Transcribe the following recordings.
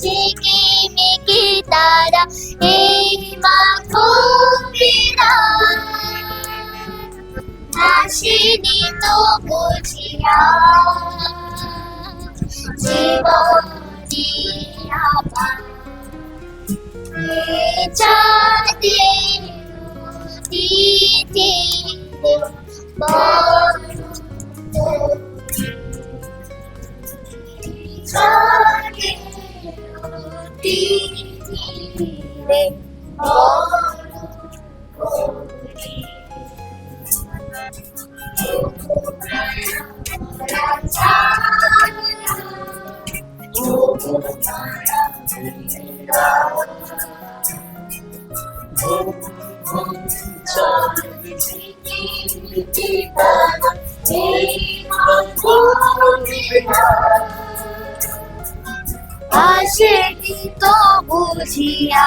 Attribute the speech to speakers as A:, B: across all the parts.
A: ঝিকিমিকি তারা এই মাখো বিনা আসেনি তো বুঝিয়া। জীবনী আবার চাঁদে দিতে চাঁদে দিতে আসেনি তো বুঝিয়া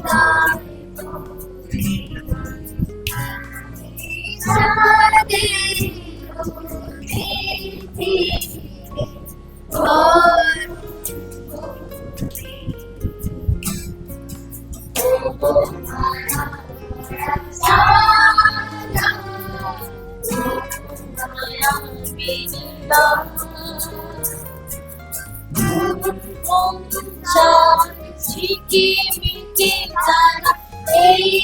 A: Bye.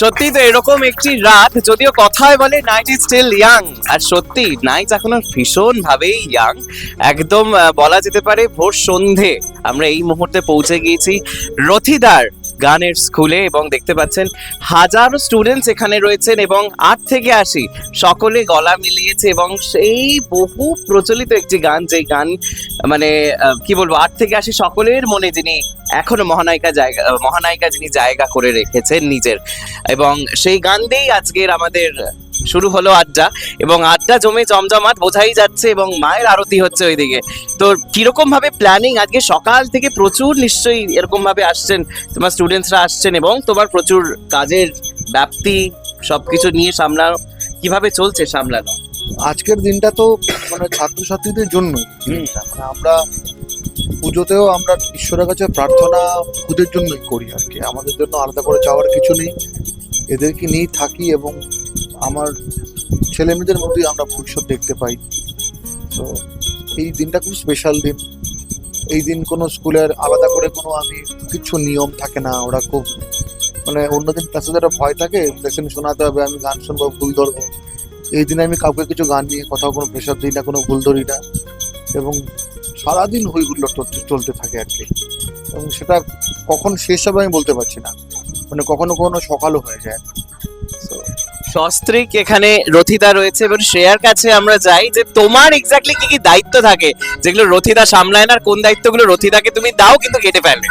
B: সত্যি তো এরকম একটি রাত, যদিও কথায় বলে নাইট ইজ স্টিল ইয়াং আর সত্যি নাইট এখনও ভীষণ ভাবেই ইয়াং একদম বলা যেতে পারে ভোর সন্ধে। আমরা এই মুহূর্তে পৌঁছে গিয়েছি রথিদার গানের স্কুলে এবং দেখতে পাচ্ছেন হাজারো স্টুডেন্টস এখানে রয়েছেন এবং আট থেকে আশি সকলে গলা মিলিয়েছে এবং সেই বহু প্রচলিত একটি গান যে গান মানে কি বলব, আট থেকে আশি সকলের মনে যিনি এখনও মহানায়িকা জায়গা, মহানায়িকা যিনি জায়গা করে রেখেছেন নিজের। এবং সেই গান দিয়েই আজকের আমাদের শুরু হলো আড্ডা এবং আড্ডা জমে জমজমাট বোঝাই যাচ্ছে এবং মায়ের আরতি হচ্ছে ওইদিকে। তো কীরকম ভাবে প্ল্যানিং আজকে সকাল থেকে প্রচুর নিশ্চয়ই এরকম ভাবে আসছেন তোমার স্টুডেন্টসরা আসছেন এবং তোমার প্রচুর কাজের ব্যাপ্তি সবকিছু নিয়ে সামলানো কীভাবে চলছে সামলানো?
C: আজকের দিনটা তো মানে ছাত্রছাত্রীদের জন্য মানে আমরা পুজোতেও আমরা ঈশ্বরের কাছে প্রার্থনা ওদের জন্যই করি আর কি আমাদের জন্য আলাদা করে চাওয়ার কিছু নেই। এদেরকে নিয়েই থাকি এবং আমার ছেলে মেয়েদের মধ্যেই আমরা ভবিষ্যৎ দেখতে পাই। তো এই দিনটা খুব স্পেশাল দিন। এই দিন কোনো স্কুলের আলাদা করে কোনো আমি কিছু নিয়ম থাকে না। ওরা খুব মানে অন্যদিন ক্লাসে যারা ভয় থাকে লেসেন শোনাতে হবে, আমি গান শুনব, ভুল ধরবো। এই দিনে আমি কাউকে কিছু গান নিয়ে কোথাও কোনো প্রেশার দিই না, কোনো ভুল ধরি না। এবং সারাদিন হই হুল্লো চলতে থাকে আর কি। এবং সেটা কখন শেষ হবে আমি বলতে পারছি না। মানে কখনো কখনো সকালও হয়ে যায়।
B: সস্ত্রিক এখানে রথিদা রয়েছে এবং শ্রেয়ার কাছে আমরা যাই যে তোমার এক্স্যাক্টলি কি কি দায়িত্ব থাকে? যেগুলো রথিদা সামলায় না আর কোন দায়িত্বগুলো রথিদাকে তুমি দাও কিন্তু কেটে ফেলে।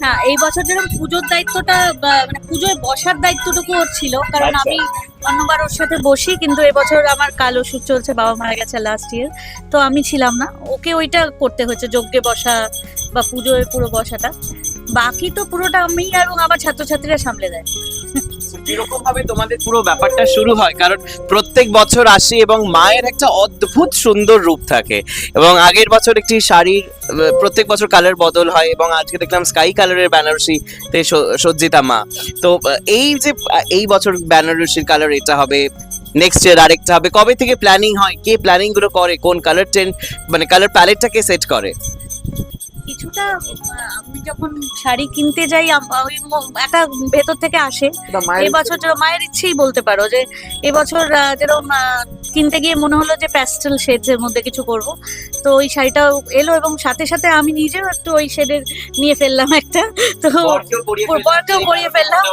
D: হ্যাঁ এই বছর যেরকম পুজোর দায়িত্বটা বা- মানে পুজোয় বসার দায়িত্বটুকু ওর ছিল কারণ
B: আচ্ছা।
D: আমি অন্যবার ওর সাথে বসি কিন্তু এবছর আমার কাল ওষুধ চলছে বাবা মারা গেছে লাস্ট ইয়ার তো আমি ছিলাম না। ওকে ওইটা করতে হয়েছে যজ্ঞে বসা বা পুজোয় পুরো বসাটা। বাকি তো পুরোটা আমি আর আমার ছাত্রছাত্রীরা সামলে দেয়।
B: কীরকম ভাবে তোমাদের পুরো ব্যাপারটা শুরু হয়? কারণ প্রত্যেক বছর আসি এবং মায়ের একটা অদ্ভুত সুন্দর রূপ থাকে। এবং আগের বছর একটি শাড়ির প্রত্যেক বছর কালার বদল হয় এবং আজকে দেখলাম স্কাই কালারের বেনারসি তে সজ্জিতা মা। তো এই যে এই বছর বেনারসির কালার এটা হবে নেক্সট ইয়ার আরেকটা হবে। কবে থেকে প্ল্যানিং হয়? কে প্ল্যানিংগুলো করে? কোন কালার ট্রেন্ড মানে কালার প্যালেটটাকে সেট করে?
D: কিছুটা আমি যখন শাড়ি কিনতে যাই ওই একটা ভেতর থেকে আসে। এবছর মায়ের ইচ্ছেই বলতে পারো যে এবছর যেরকম কিনতে গিয়ে মনে হলো যে প্যাস্টেল শেডস এর মধ্যে কিছু করব। তো ওই শাড়িটাও এলো এবং সাথে সাথে আমি নিজেও একটু ওই শেডের নিয়ে ফেললাম একটা। তো বরকেও পরিয়ে ফেললাম।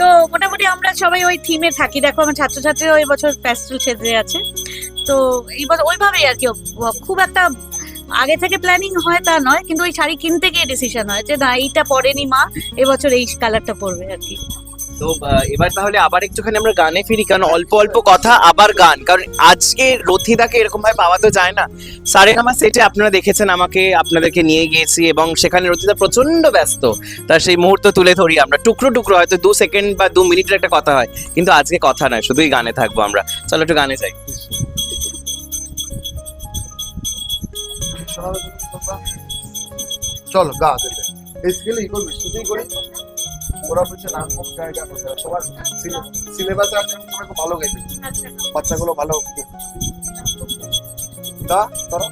D: তো মোটামুটি আমরা সবাই ওই থিমে থাকি। দেখো আমার ছাত্রছাত্রীরা ওই বছর প্যাস্টেল শেডে আছে। তো এই বছর ওইভাবেই আর কি খুব একটা আগে থেকে প্ল্যানিং হয় তা নয়, কিন্তু ওই শাড়ি কিনতে গিয়ে ডিসিশন হয় যে না, এইটা পরেনি মা, এবছর এই কালারটা পরবে আর কি।
B: তো এবার তাহলে আবার একটুখানি আমরা গানে ফিরি, কারণ অল্প অল্প কথা, আবার গান। কারণ আজকে রথিদাকে এরকম ভাবে পাওয়া তো যায় না। সারে আমার সেটে আপনারা দেখেছেন আমাকে, আপনাদেরকে নিয়ে গিয়েছি, এবং সেখানে রথিদা প্রচণ্ড ব্যস্ত। তার সেই মুহূর্ত তুলে ধরি আমরা। টুকরো টুকরো, হয়তো দু সেকেন্ড বা দু মিনিটের একটা কথা হয়, কিন্তু আজকে কথা নয়, শুধুই গানে থাকব আমরা। চলো একটু গানে যাই।
C: চলো গা দেবে এই স্কেলে ই করবি সেটাই করি। ওরা বলছে না কম জায়গা করতে তোমার সিলেবাসে আছে আমি ভালো গেছে আচ্ছা। বাচ্চাগুলো ভালো গা
A: ধরো।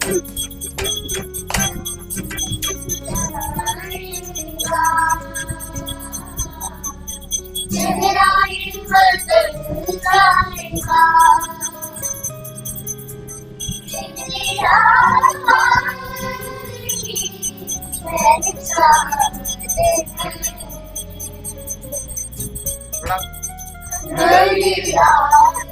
A: Thank you. Love.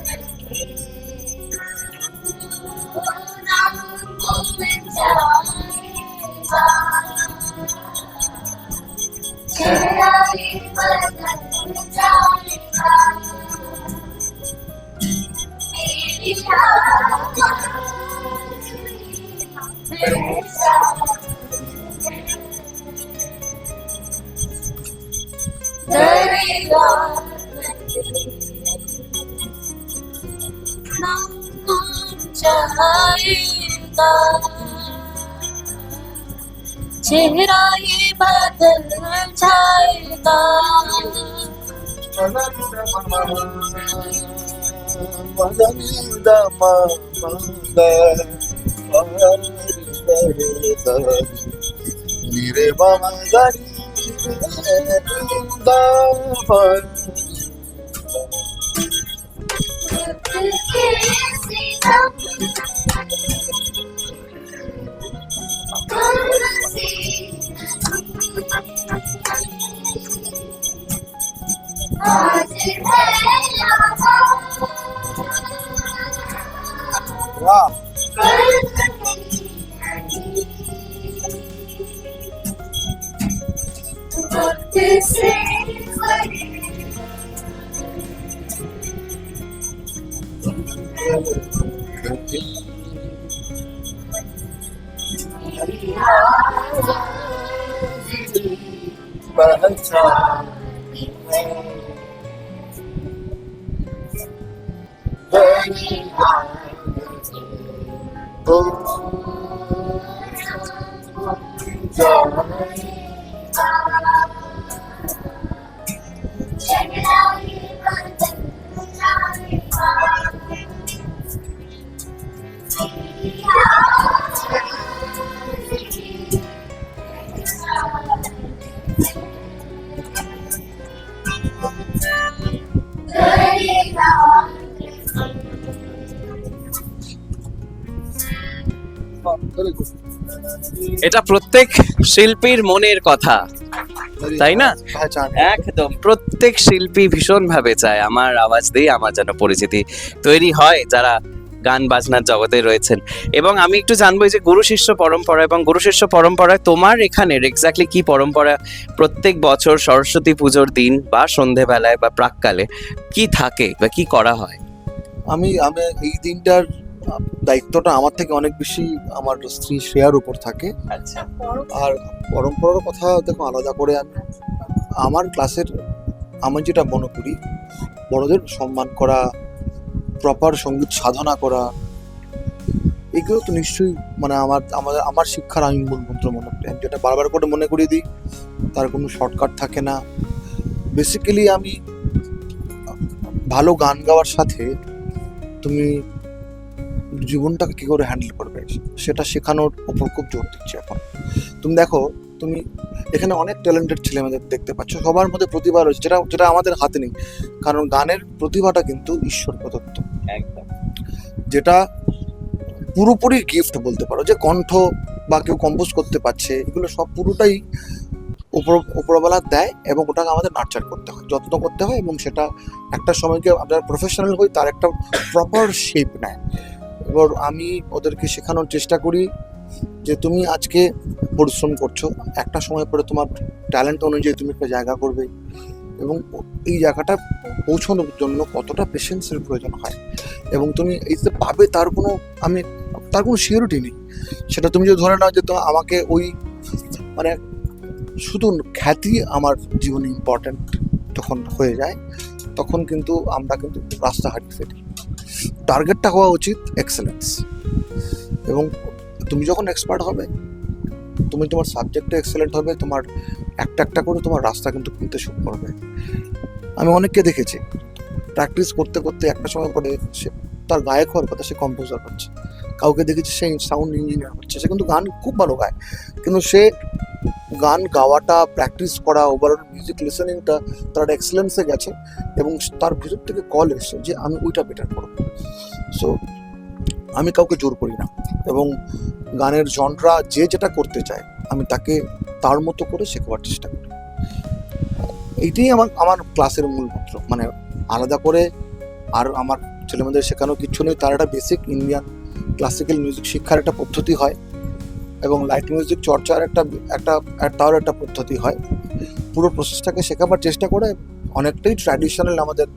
A: Bye. चेहरा ये बदल जाएगा मेरे बाबा
C: 啊！
A: haven't uh,
C: burning burning
B: এটা প্রত্যেক শিল্পীর মনের কথা, তাই না? একদম, প্রত্যেক শিল্পী ভীষণ ভাবে চায় আমার আওয়াজ দিয়ে আমার যেন পরিচিতি তৈরি হয়, যারা গান বাজনার জগতে রয়েছেন। এবং আমি একটু জানব যে গুরু শিষ্য পরম্পরা এবং গুরু শিষ্য পরম্পরায় তোমার এখানের এক্স্যাক্টলি কি পরম্পরা? প্রত্যেক বছর সরস্বতী পুজোর দিন বা সন্ধেবেলায় বা প্রাককালে কি থাকে বা কি করা হয়?
C: আমি আমি এই দিনটার দায়িত্বটা আমার থেকে অনেক বেশি আমার স্ত্রী শ্রেয়ার উপর থাকে।
B: আচ্ছা।
C: আর পরম্পরার কথা দেখো আলাদা করে আমি আমার ক্লাসের আমি যেটা মনে করি বড়দের সম্মান করা প্রপার সংগীত সাধনা করা এগুলো তো নিশ্চয়ই মানে আমার আমাদের আমার শিক্ষার আমি মূল মন্ত্র মনে করি। আমি যেটা বারবার করে মনে করিয়ে দিই তার কোনো শর্টকাট থাকে না। বেসিক্যালি আমি ভালো গান গাওয়ার সাথে তুমি জীবনটাকে কী করে হ্যান্ডেল করবে? সেটা শেখানোর উপর খুব জোর দিচ্ছে এখন। তুমি দেখো তুমি এখানে অনেক ট্যালেন্টেড ছেলেমেয়েদের দেখতে পাচ্ছ। সবার মধ্যে প্রতিভা রয়েছে যেটা যেটা আমাদের হাতে নেই। কারণ গানের প্রতিভাটা কিন্তু ঈশ্বর প্রদত্ত।
B: একদম।
C: যেটা পুরোপুরি গিফট বলতে পারো যে কণ্ঠ বা কেউ কম্পোজ করতে পারছে এগুলো সব পুরোটাই উপর উপরবেলা দেয় এবং ওটাকে আমাদের নার্চার করতে হয় যত্ন করতে হয় এবং সেটা একটা সময়কে আমরা প্রফেশনাল হই তার একটা প্রপার শেপ নেয়। এবার আমি ওদেরকে শেখানোর চেষ্টা করি যে তুমি আজকে পরিশ্রম করছ, একটা সময় পরে তোমার ট্যালেন্ট অনুযায়ী তুমি একটা জায়গা করবে এবং এই জায়গাটা পৌঁছানোর জন্য কতটা পেশেন্সের প্রয়োজন হয় এবং তুমি এই যে পাবে তার কোনো, আমি, তার কোনো সিওরিটি নেই। সেটা তুমি যদি ধরে নাও যে তো আমাকে ওই মানে শুধু খ্যাতি আমার জীবনে ইম্পর্ট্যান্ট যখন হয়ে যায়, তখন কিন্তু আমরা কিন্তু রাস্তা হারিয়ে ফেলি। টার্গেটটা হওয়া উচিত এক্সেলেন্স এবং তুমি যখন এক্সপার্ট হবে, তুমি তোমার সাবজেক্টে এক্সেলেন্ট হবে, তোমার একটা একটা করে তোমার রাস্তা কিন্তু খুলতে শুরু করবে। আমি অনেককে দেখেছি প্র্যাকটিস করতে করতে একটা সময় করে সে তার গায়ক হওয়ার কথা সে কম্পোজার হচ্ছে। কাউকে দেখেছি সে সাউন্ড ইঞ্জিনিয়ার হচ্ছে। সে কিন্তু গান খুব ভালো গায়। কিন্তু সে গান গাওয়াটা প্র্যাকটিস করা ওভারঅল মিউজিক লিসেনিংটা তার এক্সেলেন্সে গেছে এবং তার ভিতর থেকে কল এসছে যে, আমি ওইটা বেটার করব। সো আমি কাউকে জোর করি না এবং গানের জনরা যে যেটা করতে চায়, আমি তাকে তার মতো করে শেখাবার চেষ্টা করি। এইটাই আমার আমার ক্লাসের মূল মানে আলাদা করে আর আমার ছেলেমেয়েদের শেখানো কিছু নেই। তার একটা বেসিক ইন্ডিয়ান ক্লাসিক্যাল মিউজিক শিক্ষার একটা পদ্ধতি হয় এবং লাইট মিউজিক চর্চার একটা একটা তার একটা পদ্ধতি হয়। পুরো প্রসেসটাকে শেখাবার চেষ্টা করে অনেকটাই ট্র্যাডিশনাল আমাদের,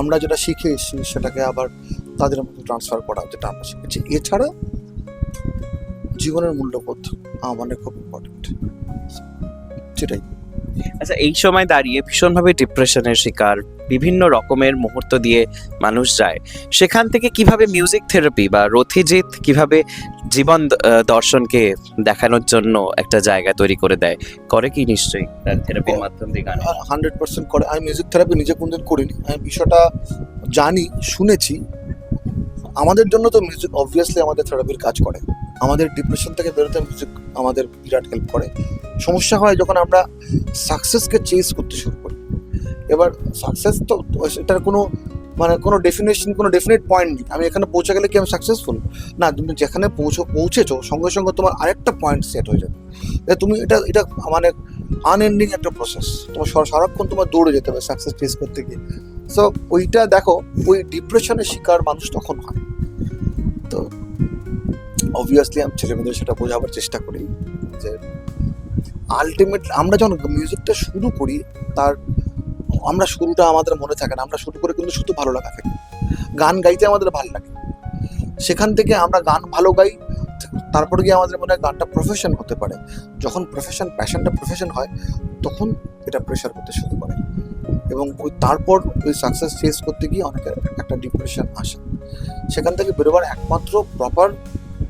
C: আমরা যেটা শিখে এসেছি সেটাকে আবার তাদের মধ্যে ট্রান্সফার করা, যেটা আমরা শিখেছি। এছাড়া জীবনের মূল্যবোধ আমার খুব ইম্পর্টেন্ট সেটাই।
B: আচ্ছা এই সময় দাঁড়িয়ে ভীষণভাবে ডিপ্রেশনের শিকার, বিভিন্ন রকমের মুহূর্ত দিয়ে মানুষ যায়। সেখান থেকে কীভাবে মিউজিক থেরাপি বা রথিজিৎ কীভাবে জীবন দর্শনকে দেখানোর জন্য একটা জায়গা তৈরি করে দেয়, করে কি নিশ্চয়ই থেরাপির মাধ্যম দিয়ে গান?
C: হান্ড্রেড পার্সেন্ট করে। আমি মিউজিক থেরাপি নিজে কোনদিন করিনি। আমি বিষয়টা জানি, শুনেছি। আমাদের জন্য তো মিউজিক অবভিয়াসলি আমাদের থেরাপির কাজ করে। আমাদের ডিপ্রেশন থেকে বেরোতে মিউজিক আমাদের বিরাট হেল্প করে। সমস্যা হয় যখন আমরা সাকসেসকে চেস করতে শুরু করি। এবার সাকসেস তো এটার কোনো মানে কোনো ডেফিনেশন কোনো ডেফিনেট পয়েন্ট নেই। আমি এখানে পৌঁছে গেলে কি আমি সাকসেসফুল না, তুমি যেখানে পৌঁছো, পৌঁছেছো, সঙ্গে সঙ্গে তোমার আরেকটা পয়েন্ট সেট হয়ে যাবে। তুমি এটা এটা মানে আনএন্ডিং একটা প্রসেস তোমার সারা- সারাক্ষণ তোমার দৌড়ে যেতে হবে সাকসেস ফেস করতে গিয়ে। সো ওইটা দেখো, ওই ডিপ্রেশনের শিকার মানুষ তখন হয়। তো অবভিয়াসলি আমি ছেলেমেয়েদের সেটা বোঝাবার চেষ্টা করি যে আলটিমেট আমরা যখন মিউজিকটা শুরু করি, তার আমরা শুরুটা আমাদের মনে থাকে না, আমরা শুরু করে কিন্তু শুধু ভালো লাগা থাকে। গান গাইতে আমাদের ভালো লাগে। সেখান থেকে আমরা গান ভালো গাই, তারপর গিয়ে আমাদের মনে হয় গানটা প্রফেশন হতে পারে। যখন প্রফেশন প্যাশনটা প্রফেশন হয়, তখন এটা প্রেশার করতে শুরু করে। এবং ওই তারপর ওই সাকসেস ফেস করতে গিয়ে অনেকের একটা ডিপ্রেশন আসে। সেখান থেকে বেরোবার একমাত্র প্রপার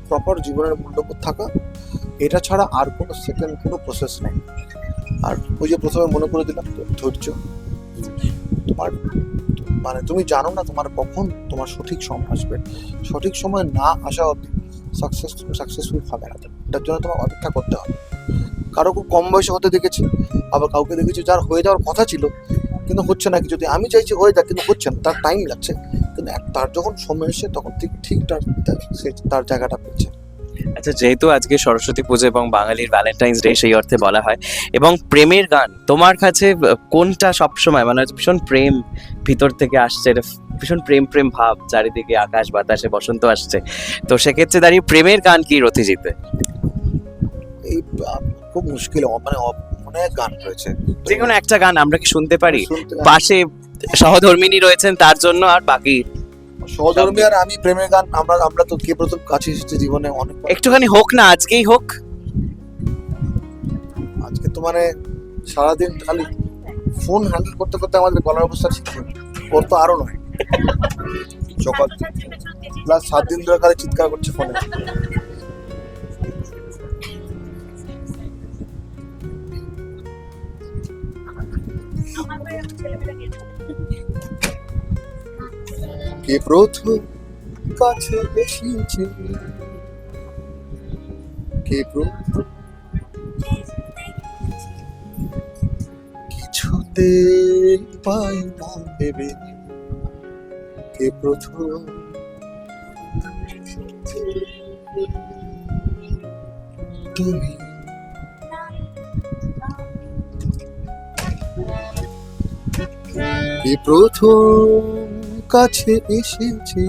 C: প্রপার জীবনের মূল্যবোধ থাকা, এটা ছাড়া আর কোনো সেকেন্ড কোনো প্রসেস নেই। আর ওই যে প্রথমে মনে করে দিলাম ধৈর্য। তোমার মানে তুমি জানো না তোমার কখন তোমার সঠিক সময় আসবে। সঠিক সময় না আসা অবধি সাকসেস সাকসেসফুল হবে না। এটার জন্য তোমার অপেক্ষা করতে হবে। কারও খুব কম বয়সে হতে দেখেছি, আবার কাউকে দেখেছি যার হয়ে যাওয়ার কথা ছিল, কিন্তু হচ্ছে না। কি যদি আমি চাইছি হয়ে যাক, কিন্তু হচ্ছে না। তার টাইম লাগছে। তার যখন সময় এসে তখন ঠিক ঠিক তার তার- সে তার জায়গাটা পেয়েছে
B: আচ্ছা যেহেতু আজকে সরস্বতী পুজো এবং বাঙালির ভ্যালেন্টাইন্স ডে সেই অর্থে বলা হয় এবং প্রেমের গান তোমার কাছে কোনটা সবসময় মানে ভীষণ প্রেম ভিতর থেকে আসছে ভীষণ প্রেম প্রেম ভাব চারিদিকে আকাশ বাতাসে বসন্ত আসছে তো সেক্ষেত্রে দাঁড়িয়ে প্রেমের গান কি রথিজিতে?
C: এই খুব মুশকিল মানে অনেক গান রয়েছে।
B: যে কোনো একটা গান আমরা কি শুনতে পারি। পাশে সহধর্মিনী রয়েছেন তার জন্য আর বাকি
C: সহধর্মী আর আমি প্রেমের গান আমরা আমরা তো কে প্রথম কাছে এসেছে জীবনে অনেক
B: একটুখানি হোক না আজকেই হোক।
C: আজকে তো মানে সারাদিন খালি ফোন হ্যান্ডেল করতে করতে আমাদের গলার অবস্থা ঠিক ওর তো আরও নয়। সকাল প্লাস সাত দিন ধরে খালি চিৎকার করছে ফোনে। কে প্রথম? কাছে এসেছে। কে প্রথম? কিছুতে পাই না ভেবে। কে প্রথম? তুমি। কে প্রথম? কাছে এসেছে।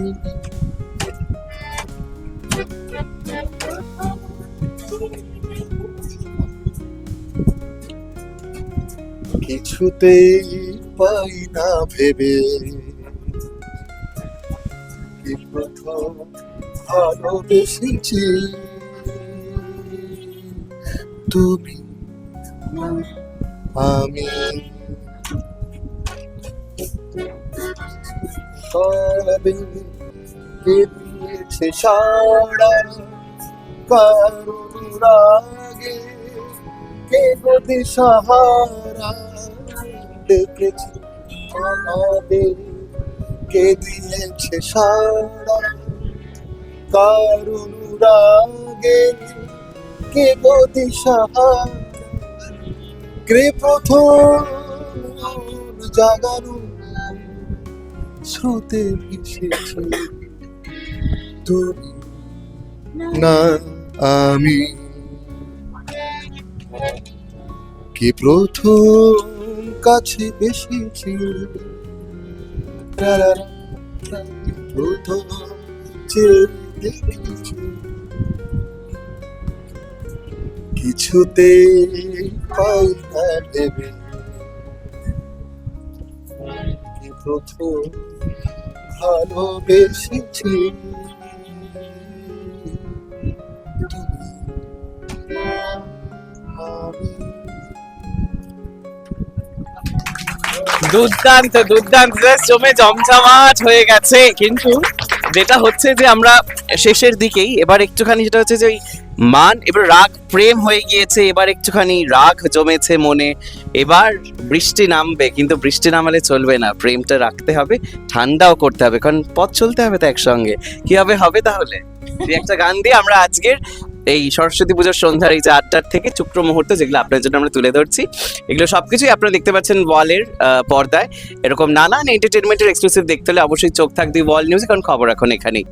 C: কিছুতেই পাই না ভেবে কি ভালোবেসেছি তুমি আমি কে দিয়েছে সারা কারণ রাগে কে গতি সাহারা? ডেকেছে আমাদের কে দিয়েছে সারা কারণ রাগে কে গতি সাহারা? কে প্রথম জাগানো স্রোতে ভেসেছে তুমি না আমি কে প্রথম কাছে এসেছি প্রথম দেখেছি। কিছুতে পাই না। ভেবে ভালোবেসেছি
B: দুর্দান্ত। দুর্দান্ত জমে জমজমাট হয়ে গেছে কিন্তু যেটা হচ্ছে যে আমরা শেষের দিকেই, এবার একটুখানি যেটা হচ্ছে যে মান, এবার রাগ, প্রেম হয়ে গিয়েছে, এবার একটুখানি রাগ জমেছে মনে, এবার বৃষ্টি নামবে, কিন্তু বৃষ্টি নামালে চলবে না, প্রেমটা রাখতে হবে, ঠান্ডাও করতে হবে, কারণ পথ চলতে হবে তো একসঙ্গে। কি হবে তাহলে? একটা গান দিয়ে আমরা আজকের এই সরস্বতী পূজার সন্ধ্যার এই যে আটটার থেকে চুক্র মুহূর্ত, যেগুলো আপনার জন্য আমরা তুলে ধরছি, এগুলো সব কিছুই আপনারা দেখতে পাচ্ছেন ওয়ালের পর্দায়। এরকম নানান এন্টারটেনমেন্টের এক্সক্লুসিভ দেখতে হলে অবশ্যই চোখ থাকবে ওয়াল নিউজ কারণ খবর এখন এখানেই।